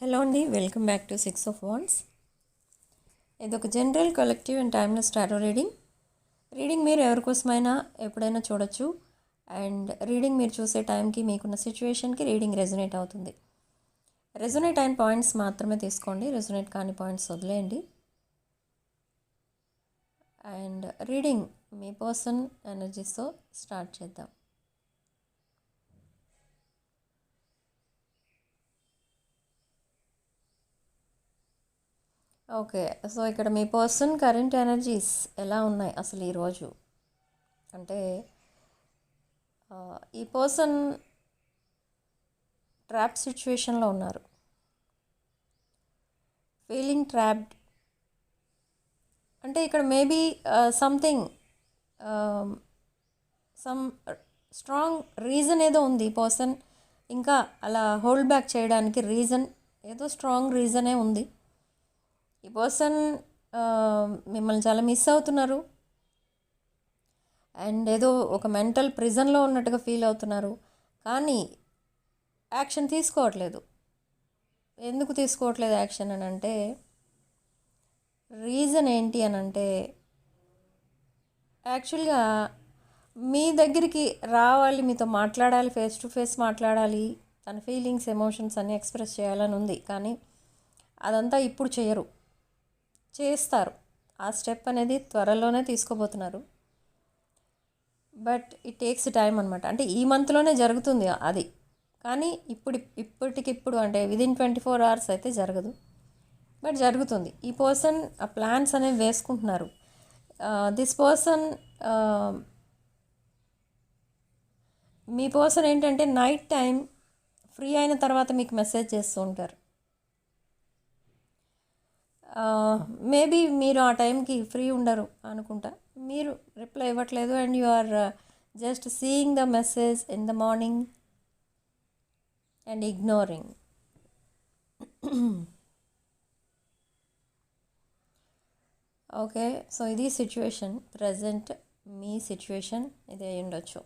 Hello అండి welcome back to six of wands. ఇది ఒక general collective and timeless tarot reading. Reading మీరు ఎవరికోసమైనా ఎప్పుడైనా చూడొచ్చు. అండ్ రీడింగ్ మీరు చూసే టైంకి మీకున్న సిచ్యువేషన్కి రీడింగ్ రెజొనేట్ అవుతుంది. రెజొనేట్ అయిన పాయింట్స్ మాత్రమే తీసుకోండి రెజొనేట్ కాని పాయింట్స్ వదిలేయండి. అండ్ రీడింగ్ మీ పర్సన్ ఎనర్జీస్తో స్టార్ట్ చేద్దాం. ఓకే. సో ఇక్కడ మీ పర్సన్ కరెంట్ ఎనర్జీస్ ఎలా ఉన్నాయి అసలు ఈరోజు అంటే ఈ పర్సన్ ట్రాప్ సిచ్యువేషన్లో ఉన్నారు. Feeling trapped. అంటే ఇక్కడ maybe something some strong reason ఏదో ఉంది ఈ పర్సన్. ఇంకా అలా హోల్డ్ బ్యాక్ చేయడానికి రీజన్ ఏదో స్ట్రాంగ్ రీజనే ఉంది. ఈ పర్సన్ మిమ్మల్ని చాలా మిస్ అవుతున్నారు. అండ్ ఏదో ఒక మెంటల్ ప్రిజన్లో ఉన్నట్టుగా ఫీల్ అవుతున్నారు. కానీ యాక్షన్ తీసుకోవట్లేదు. ఎందుకు తీసుకోవట్లేదు యాక్షన్ అని అంటే రీజన్ ఏంటి అని అంటే యాక్చువల్గా మీ దగ్గరికి రావాలి మీతో మాట్లాడాలి ఫేస్ టు ఫేస్ మాట్లాడాలి తన ఫీలింగ్స్ ఎమోషన్స్ అన్నీ ఎక్స్ప్రెస్ చేయాలని ఉంది. కానీ అదంతా ఇప్పుడు చేయరు. చేస్తారు. ఆ స్టెప్ అనేది త్వరలోనే తీసుకోబోతున్నారు. బట్ ఇట్ టేక్స్ టైం అనమాట అంటే ఈ మంత్లోనే జరుగుతుంది అది. కానీ ఇప్పుడు ఇప్పటికిప్పుడు అంటే విదిన్ ట్వంటీ ఫోర్ అవర్స్ అయితే జరగదు. బట్ జరుగుతుంది. ఈ పర్సన్ ఆ ప్లాన్స్ అనేవి వేసుకుంటున్నారు. దిస్ పర్సన్ మీ పర్సన్ ఏంటంటే నైట్ టైం ఫ్రీ అయిన తర్వాత మీకు మెసేజ్ చేస్తూ ఉంటారు. మేబీ మీరు ఆ టైంకి ఫ్రీ ఉండరు అనుకుంటా. మీరు రిప్లై ఇవ్వట్లేదు and you are just seeing the message in the morning and ignoring okay so ఇది సిచ్యువేషన్ ప్రజెంట్ మీ సిచ్యువేషన్ ఇది అయి ఉండొచ్చు.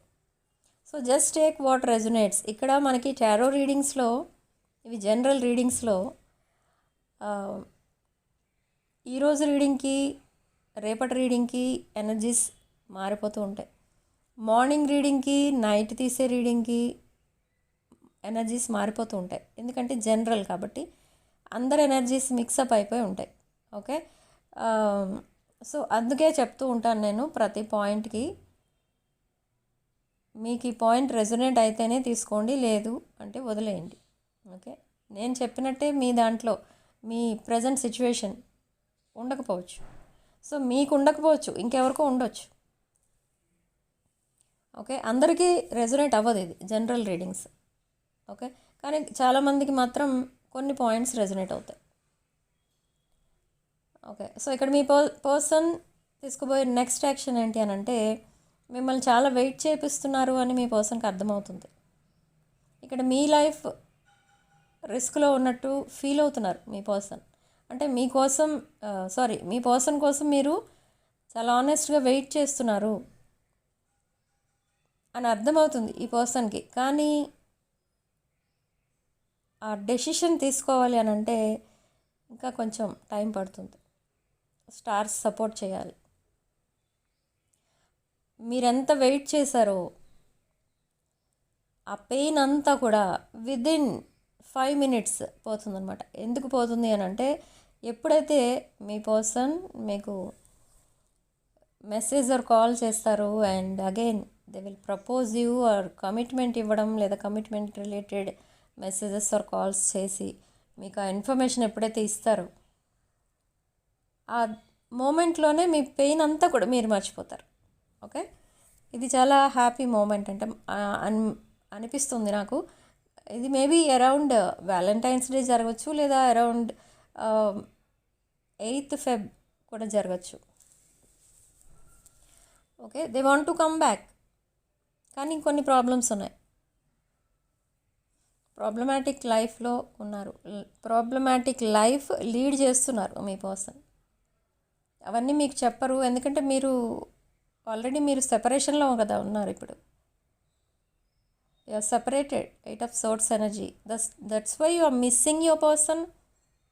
So just take what resonates ఇక్కడ మనకి టారో రీడింగ్స్లో ఇవి జనరల్ రీడింగ్స్లో ఈరోజు రీడింగ్కి రేపటి రీడింగ్కి ఎనర్జీస్ మారిపోతూ ఉంటాయి. మార్నింగ్ రీడింగ్కి నైట్ తీసే రీడింగ్కి ఎనర్జీస్ మారిపోతూ ఉంటాయి. ఎందుకంటే జనరల్ కాబట్టి అందరు ఎనర్జీస్ మిక్సప్ అయిపోయి ఉంటాయి. ఓకే? సో అందుకే చెప్తూ ఉంటాను నేను ప్రతి పాయింట్కి. మీకు ఈ పాయింట్ రెజొనేట్ అయితేనే తీసుకోండి లేదు అంటే వదిలేయండి. ఓకే? నేను చెప్పినట్టే మీ దాంట్లో మీ ప్రజెంట్ సిచ్యువేషన్ ఉండకపోవచ్చు. సో మీకు ఉండకపోవచ్చు ఇంకెవరికో ఉండొచ్చు. ఓకే? అందరికీ రెజొనేట్ అవ్వదు ఇది జనరల్ రీడింగ్స్. ఓకే? కానీ చాలామందికి మాత్రం కొన్ని పాయింట్స్ రెజొనేట్ అవుతాయి. ఓకే? సో ఇక్కడ మీ పర్ పర్సన్ తీసుకుపోయే నెక్స్ట్ యాక్షన్ ఏంటి అని అంటే మిమ్మల్ని చాలా వెయిట్ చేపిస్తున్నారు అని మీ పర్సన్కి అర్థమవుతుంది. ఇక్కడ మీ లైఫ్ రిస్క్లో ఉన్నట్టు ఫీల్ అవుతున్నారు మీ పర్సన్. అంటే మీకోసం సారీ మీ పర్సన్ కోసం మీరు చాలా ఆనెస్ట్గా వెయిట్ చేస్తున్నారు అని అర్థమవుతుంది ఈ పర్సన్కి కానీ ఆ డెసిషన్ తీసుకోవాలి అని అంటే ఇంకా కొంచెం టైం పడుతుంది. స్టార్స్ సపోర్ట్ చేయాలి. మీరెంత వెయిట్ చేశారో ఆ పెయిన్ అంతా కూడా విదిన్ ఫైవ్ మినిట్స్ పోతుందన్నమాట. ఎందుకు పోతుంది అని అంటే ఎప్పుడైతే మీ పర్సన్ మీకు మెసేజ్ ఆర్ కాల్ చేస్తారు and again they will propose you or commitment ఇవ్వడం లేదా commitment related messages or calls చేసి మీకు ఆ ఇన్ఫర్మేషన్ ఎప్పుడైతే ఇస్తారో ఆ మూమెంట్లోనే మీ పెయిన్ అంతా కూడా మీరు మర్చిపోతారు. ఓకే? ఇది చాలా హ్యాపీ మూమెంట్ అంటే అనిపిస్తుంది నాకు. ఇది మేబీ అరౌండ్ వ్యాలంటైన్స్ డే జరగవచ్చు లేదా అరౌండ్ ఎయిత్ ఫెబ్ కూడా జరగచ్చు. Okay they want to come back. కానీ కొన్ని ప్రాబ్లమ్స్ ఉన్నాయి. ప్రాబ్లమాటిక్ లైఫ్లో ఉన్నారు. ప్రాబ్లమాటిక్ లైఫ్ లీడ్ చేస్తున్నారు మీ పర్సన్. అవన్నీ మీకు చెప్పరు. ఎందుకంటే మీరు ఆల్రెడీ మీరు సెపరేషన్లో కదా ఉన్నారు ఇప్పుడు. You are separated eight of swords energy thus that's why you are missing your person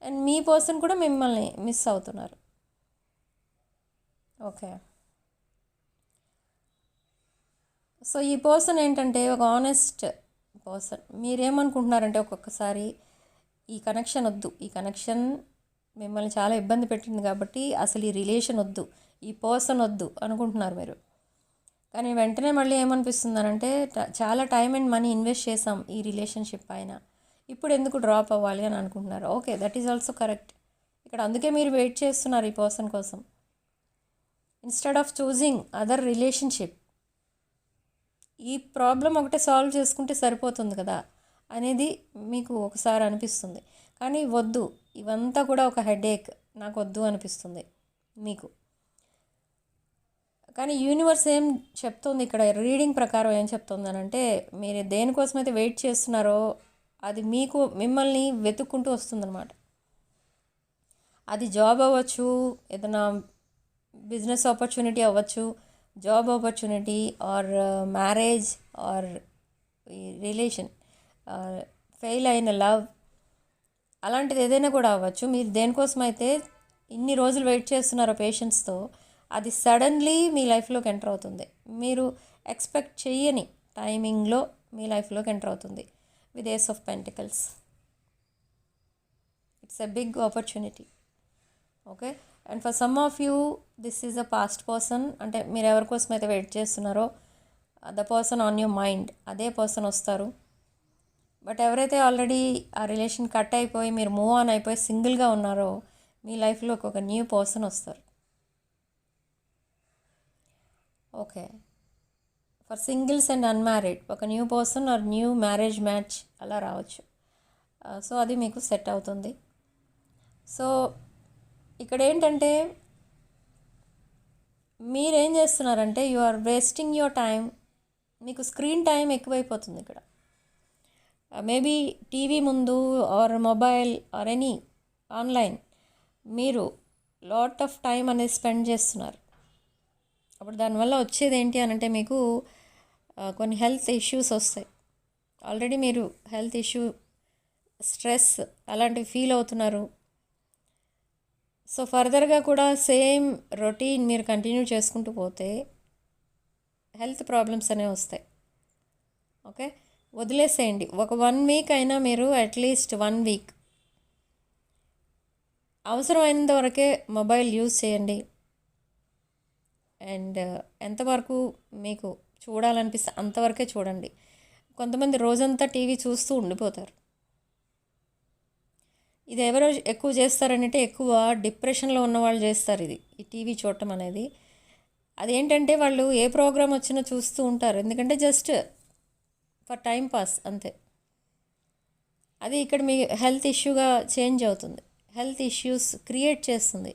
and me person కూడా మిమ్మల్ని మిస్ అవుతున్నారు. ఓకే సో ఈ పర్సన్ ఏంటంటే ఒక ఆనెస్ట్ పర్సన్ మీరేమనుకుంటున్నారంటే ఒక్కొక్కసారి ఈ కనెక్షన్ వద్దు. ఈ కనెక్షన్ మిమ్మల్ని చాలా ఇబ్బంది పెట్టింది కాబట్టి అసలు ఈ రిలేషన్ వద్దు. ఈ పర్సన్ వద్దు అనుకుంటున్నారు మీరు. కానీ వెంటనే మళ్ళీ ఏమనిపిస్తుందనంటే చాలా టైం అండ్ మనీ ఇన్వెస్ట్ చేసాం ఈ రిలేషన్షిప్ పైన. ఇప్పుడు ఎందుకు డ్రాప్ అవ్వాలి అని అనుకుంటున్నారు? Okay that is also correct ఇక్కడ అందుకే మీరు వెయిట్ చేస్తున్నారు ఈ పర్సన్ కోసం. Instead of choosing other relationship ఈ ప్రాబ్లం ఒకటే సాల్వ్ చేసుకుంటే సరిపోతుంది కదా? అనేది మీకు ఒకసారి అనిపిస్తుంది. కానీ వద్దు ఇవంతా కూడా ఒక హెడేక్ నాకు వద్దు అనిపిస్తుంది మీకు. కానీ యూనివర్స్ ఏం చెప్తుంది ఇక్కడ? రీడింగ్ ప్రకారం ఏం చెప్తుంది అని అంటే మీరు దేనికోసం అయితే వెయిట్ చేస్తున్నారో అది మీకు మిమ్మల్ని వెతుక్కుంటూ వస్తుందన్నమాట. అది జాబ్ అవ్వచ్చు ఏదైనా బిజినెస్ ఆపర్చునిటీ అవ్వచ్చు job opportunity or marriage or relation fail అయిన లవ్ అలాంటిది ఏదైనా కూడా అవ్వచ్చు. మీరు దేనికోసం అయితే ఇన్ని రోజులు వెయిట్ చేస్తున్నారో పేషెంట్స్తో అది సడన్లీ మీ లైఫ్లోకి ఎంటర్ అవుతుంది. మీరు ఎక్స్పెక్ట్ చెయ్యని టైమింగ్లో మీ లైఫ్లోకి ఎంటర్ అవుతుంది. With ace of pentacles it's a big opportunity okay and for some of you this is a past person అంటే మీరు ఎవరి కోసం అయితే వెయిట్ చేస్తున్నారో the person on your mind అదే పర్సన్ వస్తారు. బట్ ఎవరైతే ఆల్రెడీ ఆ రిలేషన్ కట్ అయిపోయి మీరు మూవ్ ఆన్ అయిపోయి సింగిల్గా ఉన్నారో మీ లైఫ్లోకి ఒక న్యూ పర్సన్ వస్తారు. Okay for singles and unmarried. ఒక new person or new marriage match అలా రావచ్చు. సో అది మీకు సెట్ అవుతుంది. సో ఇక్కడ ఏంటంటే మీరేం చేస్తున్నారంటే you are wasting your time మీకు స్క్రీన్ టైం ఎక్కువైపోతుంది ఇక్కడ. మేబీ టీవీ ముందు or mobile or any online మీరు లాట్ ఆఫ్ టైం అనేది స్పెండ్ చేస్తున్నారు. అప్పుడు దానివల్ల వచ్చేది ఏంటి అని అంటే మీకు కొన్ని హెల్త్ ఇష్యూస్ వస్తాయి. ఆల్రెడీ మీరు హెల్త్ ఇష్యూ స్ట్రెస్ అలాంటివి ఫీల్ అవుతున్నారు. సో ఫర్దర్గా కూడా సేమ్ రొటీన్ మీరు కంటిన్యూ చేసుకుంటూ పోతే హెల్త్ ప్రాబ్లమ్స్ అనేవి వస్తాయి. ఓకే? వదిలేసేయండి. ఒక వన్ వీక్ అయినా మీరు అట్లీస్ట్ వన్ వీక్ అవసరమైనంత వరకే మొబైల్ యూజ్ చేయండి. అండ్ ఎంతవరకు మీకు చూడాలనిపిస్తే అంతవరకే చూడండి. కొంతమంది రోజంతా టీవీ చూస్తూ ఉండిపోతారు. ఇది ఎవరు ఎక్కువ చేస్తారంటే ఎక్కువ డిప్రెషన్లో ఉన్న వాళ్ళు చేస్తారు ఇది ఈ టీవీ చూడటం అనేది. అదేంటంటే వాళ్ళు ఏ ప్రోగ్రాం వచ్చినా చూస్తూ ఉంటారు. ఎందుకంటే జస్ట్ ఫర్ టైం పాస్ అంతే. అది ఇక్కడ మీ హెల్త్ ఇష్యూగా చేంజ్ అవుతుంది. హెల్త్ ఇష్యూస్ క్రియేట్ చేస్తుంది.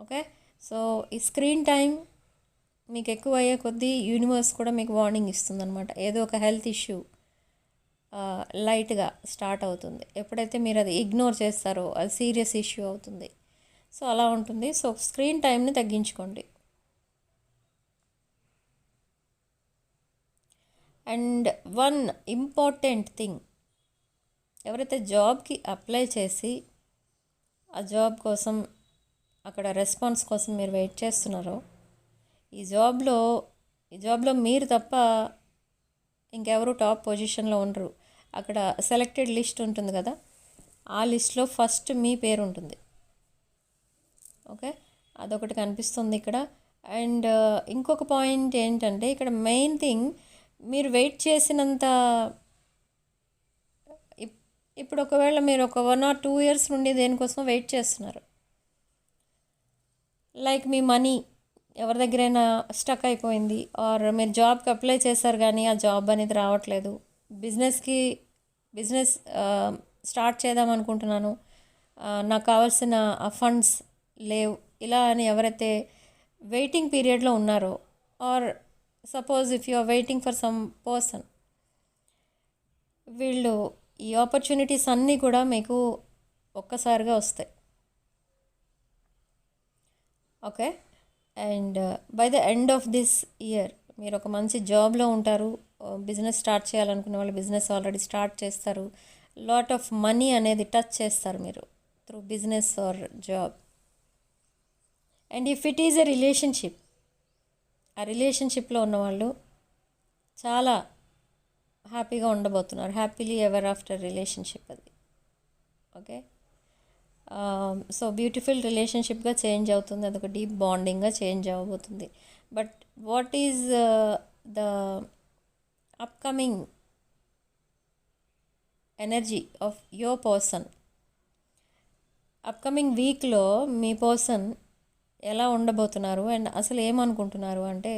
ఓకే? సో ఈ స్క్రీన్ టైం మీకు ఎక్కువ అయ్యే కొద్దీ యూనివర్స్ కూడా మీకు వార్నింగ్ ఇస్తుంది అనమాట ఏదో ఒక హెల్త్ ఇష్యూ లైట్గా స్టార్ట్ అవుతుంది. ఎప్పుడైతే మీరు అది ఇగ్నోర్ చేస్తారో అది సీరియస్ ఇష్యూ అవుతుంది. సో అలా ఉంటుంది. సో స్క్రీన్ టైంని తగ్గించుకోండి. అండ్ వన్ ఇంపార్టెంట్ థింగ్ ఎవరైతే జాబ్కి అప్లై చేసి ఆ జాబ్ కోసం అక్కడ రెస్పాన్స్ కోసం మీరు వెయిట్ చేస్తున్నారో ఈ జాబ్లో ఈ జాబ్లో మీరు తప్ప ఇంకెవరు టాప్ పొజిషన్లో ఉండరు. అక్కడ సెలెక్టెడ్ లిస్ట్ ఉంటుంది కదా ఆ లిస్ట్లో ఫస్ట్ మీ పేరు ఉంటుంది. ఓకే? అదొకటి కనిపిస్తుంది ఇక్కడ. అండ్ ఇంకొక పాయింట్ ఏంటంటే ఇక్కడ మెయిన్ థింగ్ మీరు వెయిట్ చేసినంత ఇప్- ఇప్పుడు ఒకవేళ మీరు ఒక వన్ ఆర్ టూ ఇయర్స్ నుండి దేనికోసం వెయిట్ చేస్తున్నారు. లైక్ మీ మనీ. ఎవరి దగ్గరైనా స్టక్ అయిపోయింది ఆర్ మీరు జాబ్కి అప్లై చేశారు కానీ ఆ జాబ్ అనేది రావట్లేదు. బిజినెస్కి బిజినెస్ స్టార్ట్ చేద్దాం అనుకుంటున్నాను. నాకు కావాల్సిన ఆ ఫండ్స్ లేవు. ఇలా అని ఎవరైతే వెయిటింగ్ పీరియడ్లో ఉన్నారో or suppose if you are waiting for some person వీళ్ళు ఈ ఆపర్చునిటీస్ అన్నీ కూడా మీకు ఒక్కసారిగా వస్తాయి. Okay and by the end of this year మీరు ఒక మంచి జాబ్లో ఉంటారు బిజినెస్ స్టార్ట్ చేయాలనుకునే వాళ్ళు బిజినెస్ ఆల్రెడీ స్టార్ట్ చేస్తారు లాట్ ఆఫ్ మనీ అనేది టచ్ చేస్తారు మీరు through business or job and if it is a relationship ఆ రిలేషన్షిప్లో ఉన్నవాళ్ళు చాలా హ్యాపీగా ఉండబోతున్నారు హ్యాపీలీ ఎవర్ ఆఫ్టర్ రిలేషన్షిప్ అది. ఓకే సో బ్యూటిఫుల్ రిలేషన్షిప్గా చేంజ్ అవుతుంది. అదొక డీప్ బాండింగ్గా చేంజ్ అవ్వబోతుంది. But what is the upcoming energy of your person upcoming వీక్లో మీ పర్సన్ ఎలా ఉండబోతున్నారు? అండ్ అసలు ఏమనుకుంటున్నారు? అంటే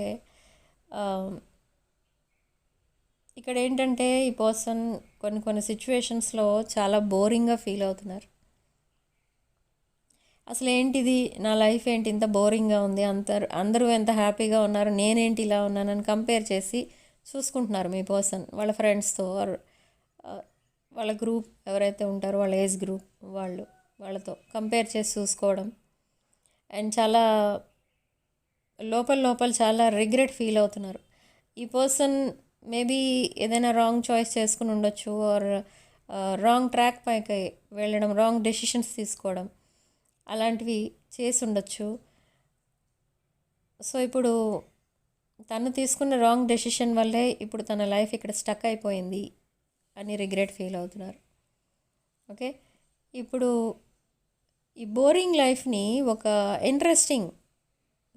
um, ఇక్కడ ఏంటంటే ఈ పర్సన్ కొన్ని కొన్ని సిచ్యువేషన్స్లో చాలా బోరింగ్గా ఫీల్ అవుతున్నారు. అసలు ఏంటిది నా లైఫ్ ఏంటి? ఇంత బోరింగ్గా ఉంది. అందరు అందరూ ఎంత హ్యాపీగా ఉన్నారు? నేనేంటి ఇలా ఉన్నానని కంపేర్ చేసి చూసుకుంటున్నారు మీ పర్సన్. వాళ్ళ ఫ్రెండ్స్తో ఆర్ వాళ్ళ గ్రూప్ ఎవరైతే ఉంటారో వాళ్ళ ఏజ్ గ్రూప్ వాళ్ళు వాళ్ళతో కంపేర్ చేసి చూసుకోవడం. అండ్ చాలా లోపల లోపల చాలా రిగ్రెట్ ఫీల్ అవుతున్నారు. ఈ పర్సన్ మేబీ ఏదైనా రాంగ్ చాయిస్ చేసుకుని ఉండొచ్చు ఆర్ రాంగ్ ట్రాక్ పైకి వెళ్ళడం రాంగ్ డెసిషన్స్ తీసుకోవడం. అలాంటివి చేసి ఉండొచ్చు సో ఇప్పుడు తను తీసుకున్న రాంగ్ డెసిషన్ వల్లే ఇప్పుడు తన లైఫ్ ఇక్కడ స్టక్ అయిపోయింది అని రిగ్రెట్ ఫీల్ అవుతున్నారు. ఓకే? ఇప్పుడు ఈ బోరింగ్ లైఫ్ని ఒక ఇంట్రెస్టింగ్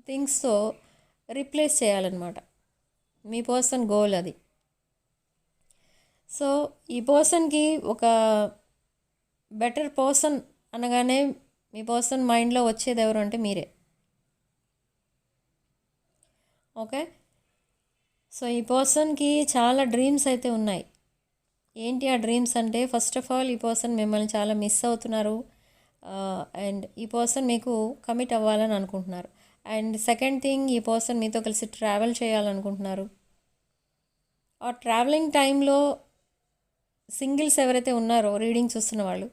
థింగ్స్తో రీప్లేస్ చేయాలన్నమాట. మీ పర్సన్ గోల్ అది. సో ఈ పర్సన్కి ఒక బెటర్ పర్సన్ అనగానే మీ పర్సన్ మైండ్లో వచ్చేది ఎవరు అంటే మీరే. ఓకే? సో ఈ పర్సన్కి చాలా డ్రీమ్స్ అయితే ఉన్నాయి. ఏంటి ఆ డ్రీమ్స్ అంటే ఫస్ట్ ఆఫ్ ఆల్ ఈ పర్సన్ మిమ్మల్ని చాలా మిస్ అవుతున్నారు. అండ్ ఈ పర్సన్ మీకు కమిట్ అవ్వాలని అనుకుంటున్నారు. అండ్ సెకండ్ థింగ్ ఈ పర్సన్ మీతో కలిసి ట్రావెల్ చేయాలనుకుంటున్నారు. ఆ ట్రావెలింగ్ టైంలో సింగిల్స్ ఎవరైతే ఉన్నారో రీడింగ్ చూస్తున్న వాళ్ళు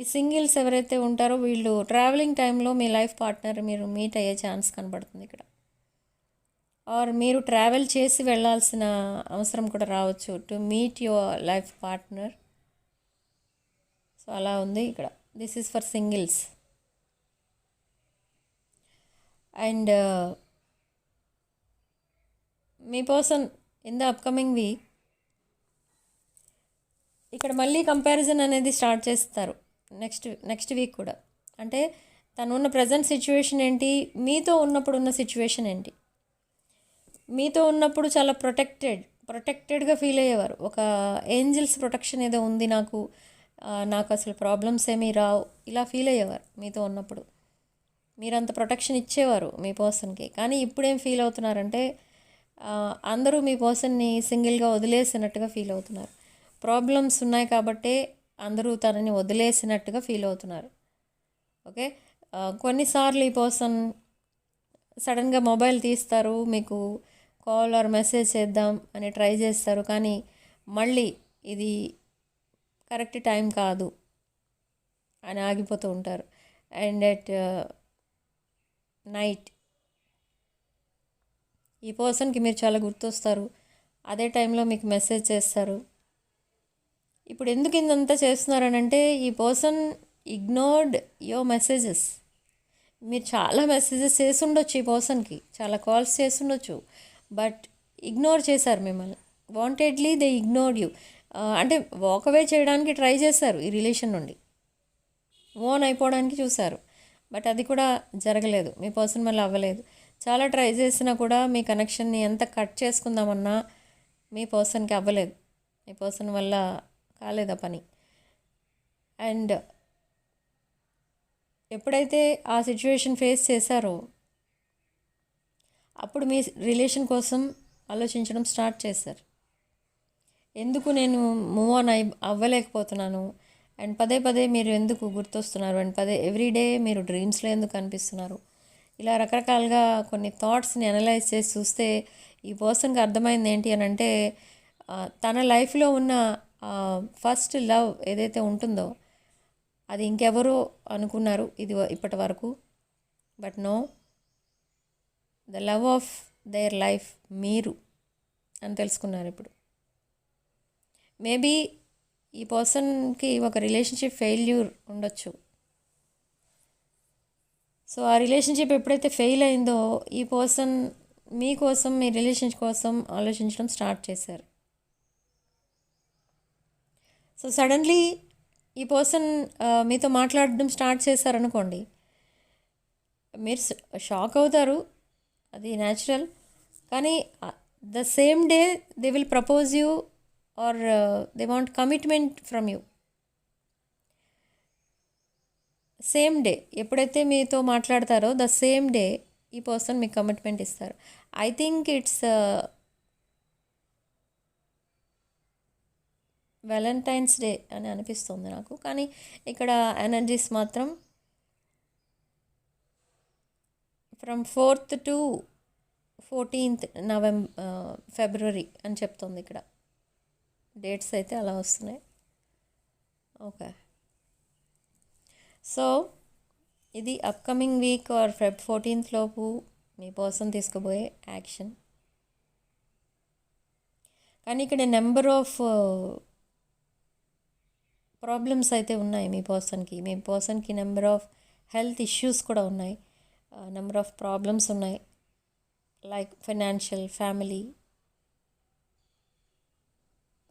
ఈ సింగిల్స్ ఎవరైతే ఉంటారో వీళ్ళు ట్రావెలింగ్ టైంలో మీ లైఫ్ పార్ట్నర్ మీరు మీట్ అయ్యే ఛాన్స్ కనబడుతుంది ఇక్కడ. ఆర్ మీరు ట్రావెల్ చేసి వెళ్ళాల్సిన అవసరం కూడా రావచ్చు to meet your life partner so అలా ఉంది ఇక్కడ. This is for singles and me person in the upcoming week ఇక్కడ మళ్ళీ కంపారిజన్ అనేది స్టార్ట్ చేస్తారు. నెక్స్ట్ నెక్స్ట్ వీక్ కూడా. అంటే తను ఉన్న ప్రజెంట్ సిచ్యువేషన్ ఏంటి? మీతో ఉన్నప్పుడు ఉన్న సిచ్యువేషన్ ఏంటి? మీతో ఉన్నప్పుడు చాలా ప్రొటెక్టెడ్ ప్రొటెక్టెడ్గా ఫీల్ అయ్యేవారు. ఒక ఏంజిల్స్ ప్రొటెక్షన్ ఏదో ఉంది నాకు నాకు అసలు ప్రాబ్లమ్స్ ఏమీ రావు. ఇలా ఫీల్ అయ్యేవారు మీతో ఉన్నప్పుడు. మీరంత ప్రొటెక్షన్ ఇచ్చేవారు మీ పర్సన్కి కానీ ఇప్పుడేం ఫీల్ అవుతున్నారంటే అందరూ మీ పర్సన్ని సింగిల్గా వదిలేసినట్టుగా ఫీల్ అవుతున్నారు. ప్రాబ్లమ్స్ ఉన్నాయి కాబట్టే అందరూ తనని వదిలేసినట్టుగా ఫీల్ అవుతున్నారు. ఓకే? కొన్నిసార్లు ఈ పర్సన్ సడన్గా మొబైల్ తీస్తారు మీకు కాల్ ఆర్ మెసేజ్ చేద్దాం అని ట్రై చేస్తారు కానీ మళ్ళీ ఇది కరెక్ట్ టైం కాదు అని ఆగిపోతూ ఉంటారు. అండ్ అట్ నైట్ ఈ పర్సన్కి మీరు చాలా గుర్తొస్తారు. అదే టైంలో మీకు మెసేజ్ చేస్తారు. ఇప్పుడు ఎందుకు ఇందంతా చేస్తున్నారనంటే ఈ పర్సన్ ఇగ్నోర్డ్ యువర్ మెసేజెస్. మీరు చాలా మెసేజెస్ చేసి ఉండొచ్చు ఈ పర్సన్కి చాలా కాల్స్ చేసి ఉండొచ్చు బట్ ఇగ్నోర్ చేశారు మిమ్మల్ని. Wantedly they ignored you. అంటే వాకవే చేయడానికి ట్రై చేశారు ఈ రిలేషన్ నుండి. ఓన్ అయిపోవడానికి చూశారు. బట్ అది కూడా జరగలేదు. మీ పర్సన్ మళ్ళీ అవ్వలేదు. చాలా ట్రై చేసినా కూడా మీ కనెక్షన్ని ఎంత కట్ చేసుకుందామన్నా మీ పర్సన్కి అవ్వలేదు. మీ పర్సన్ వల్ల కాలేదా పని. అండ్ ఎప్పుడైతే ఆ సిచ్యువేషన్ ఫేస్ చేశారో అప్పుడు మీ రిలేషన్ కోసం ఆలోచించడం స్టార్ట్ చేశారు. ఎందుకు నేను మూవ్ ఆన్ అయి అవ్వలేకపోతున్నాను? అండ్ పదే పదే మీరు ఎందుకు గుర్తొస్తున్నారు? అండ్ పదే ఎవ్రీడే మీరు డ్రీమ్స్లో ఎందుకు కనిపిస్తున్నారు? ఇలా రకరకాలుగా కొన్ని థాట్స్ని అనలైజ్ చేసి చూస్తే ఈ పర్సన్కి అర్థమైంది ఏంటి అని అంటే తన లైఫ్లో ఉన్న ఫస్ట్ లవ్ ఏదైతే ఉంటుందో అది ఇంకెవరో అనుకున్నారు ఇది ఇప్పటి వరకు. But no the love of their life మీరు అని తెలుసుకున్నారు ఇప్పుడు. మేబీ ఈ పర్సన్కి ఒక రిలేషన్షిప్ ఫెయిల్యూర్ ఉండొచ్చు. సో ఆ రిలేషన్షిప్ ఎప్పుడైతే ఫెయిల్ అయిందో ఈ పర్సన్ మీకోసం మీ రిలేషన్షిప్ కోసం ఆలోచించడం స్టార్ట్ చేశారు. సో సడన్లీ ఈ పర్సన్ uh, మీతో మాట్లాడడం స్టార్ట్ చేశారనుకోండి. మీరు షాక్ అవుతారు. అది న్యాచురల్ కానీ the same day they will propose you or they want commitment from you same day ఎప్పుడైతే మీతో మాట్లాడతారో ద సేమ్ డే ఈ పర్సన్ మీకు కమిట్మెంట్ ఇస్తారు. I think it's Valentine's day అని అనిపిస్తుంది నాకు. కానీ ఇక్కడ ఎనర్జీస్ మాత్రం from fourth to fourteenth November February అని చెప్తుంది ఇక్కడ. డేట్స్ అయితే అలా వస్తున్నాయి. ఓకే సో ఇది upcoming week or Feb fourteenth లోపు మీ పర్సన్ తీసుకుపోయే యాక్షన్ కానీ ఇక్కడ నెంబర్ ఆఫ్ ప్రాబ్లమ్స్ అయితే ఉన్నాయి మీ పర్సన్కి. మీ పర్సన్కి నెంబర్ ఆఫ్ హెల్త్ ఇష్యూస్ కూడా ఉన్నాయి. నెంబర్ ఆఫ్ ప్రాబ్లమ్స్ ఉన్నాయి. లైక్ ఫైనాన్షియల్ ఫ్యామిలీ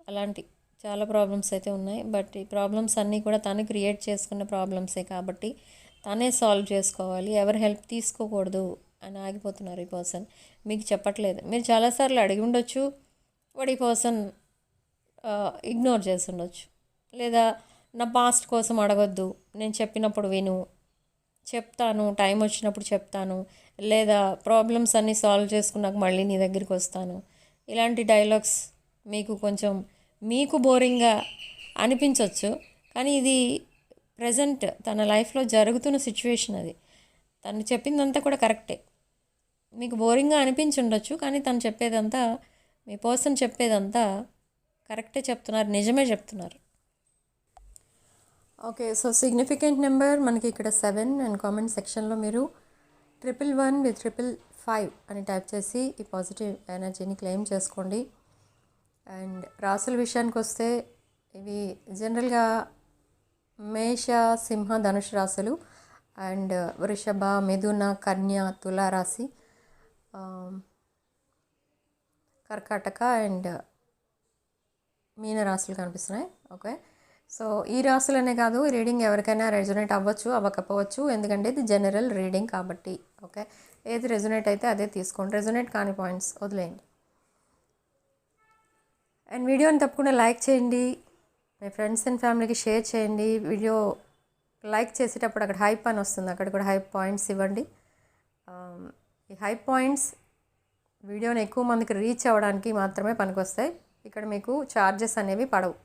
అలాంటి చాలా ప్రాబ్లమ్స్ అయితే ఉన్నాయి. బట్ ఈ ప్రాబ్లమ్స్ అన్నీ కూడా తను క్రియేట్ చేసుకున్న ప్రాబ్లమ్సే కాబట్టి తనే సాల్వ్ చేసుకోవాలి. ఎవరి హెల్ప్ తీసుకోకూడదు అని ఆగిపోతున్నారు ఈ పర్సన్. మీకు చెప్పట్లేదు. మీరు చాలాసార్లు అడిగి ఉండొచ్చు. వాడు ఈ పర్సన్ ఇగ్నోర్ చేసి ఉండొచ్చు. లేదా నా పాస్ట్ కోసం అడగొద్దు. నేను చెప్పినప్పుడు విను. చెప్తాను టైం వచ్చినప్పుడు చెప్తాను. లేదా ప్రాబ్లమ్స్ అన్నీ సాల్వ్ చేసుకున్నాక మళ్ళీ నీ దగ్గరికి వస్తాను. ఇలాంటి డైలాగ్స్ మీకు కొంచెం మీకు బోరింగ్గా అనిపించవచ్చు కానీ ఇది ప్రజెంట్ తన లైఫ్లో జరుగుతున్న సిచ్యువేషన్ అది. తను చెప్పిందంతా కూడా కరెక్టే మీకు బోరింగ్గా అనిపించి ఉండొచ్చు కానీ తను చెప్పేదంతా మీ పర్సన్ చెప్పేదంతా కరెక్టే చెప్తున్నారు నిజమే చెప్తున్నారు. ఓకే సో సిగ్నిఫికెంట్ నెంబర్ మనకి ఇక్కడ సెవెన్ అండ్ కామెంట్ సెక్షన్లో మీరు triple one with triple five అని టైప్ చేసి ఈ పాజిటివ్ ఎనర్జీని క్లెయిమ్ చేసుకోండి. అండ్ రాసుల విషయానికి వస్తే ఇవి జనరల్గా మేష సింహ ధనుష్ రాశులు అండ్ వృషభ మిథున కన్య తుల రాశి కర్కాటక అండ్ మీన రాశులు కనిపిస్తున్నాయి. ఓకే. సో ఈ రాసులనే కాదు ఈ రీడింగ్ ఎవరికైనా రెజొనేట్ అవ్వచ్చు అవ్వకపోవచ్చు. ఎందుకంటే ఇది జనరల్ రీడింగ్ కాబట్టి ఓకే? ఏది రెజొనేట్ అయితే అదే తీసుకోండి. రెజొనేట్ కాని పాయింట్స్ వదిలేయండి. అండ్ వీడియోని తప్పకుండా లైక్ చేయండి. మీ ఫ్రెండ్స్ అండ్ ఫ్యామిలీకి షేర్ చేయండి. వీడియో లైక్ చేసేటప్పుడు అక్కడ హైప్ అని వస్తుంది. అక్కడ కూడా హైప్ పాయింట్స్ ఇవ్వండి. ఈ హైప్ పాయింట్స్ వీడియోని ఎక్కువ మందికి రీచ్ అవ్వడానికి మాత్రమే పనికొస్తాయి. ఇక్కడ మీకు ఛార్జెస్ అనేవి పడవు.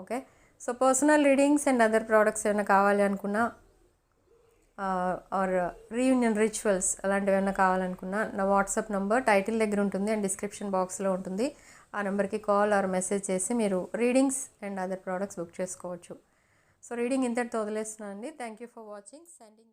Okay? So personal readings and other products ఏమైనా కావాలి అనుకున్నా ఆర్ రీయూనియన్ రిచువల్స్ అలాంటివి ఏమైనా కావాలనుకున్నా నా వాట్సాప్ నెంబర్ టైటిల్ దగ్గర ఉంటుంది అండ్ డిస్క్రిప్షన్ బాక్స్లో ఉంటుంది. ఆ నెంబర్కి కాల్ ఆర్ మెసేజ్ చేసి మీరు readings and other products book చేసుకోవచ్చు. సో రీడింగ్ ఇంతటితో వదిలేస్తున్నాను అండి thank you for watching. Sending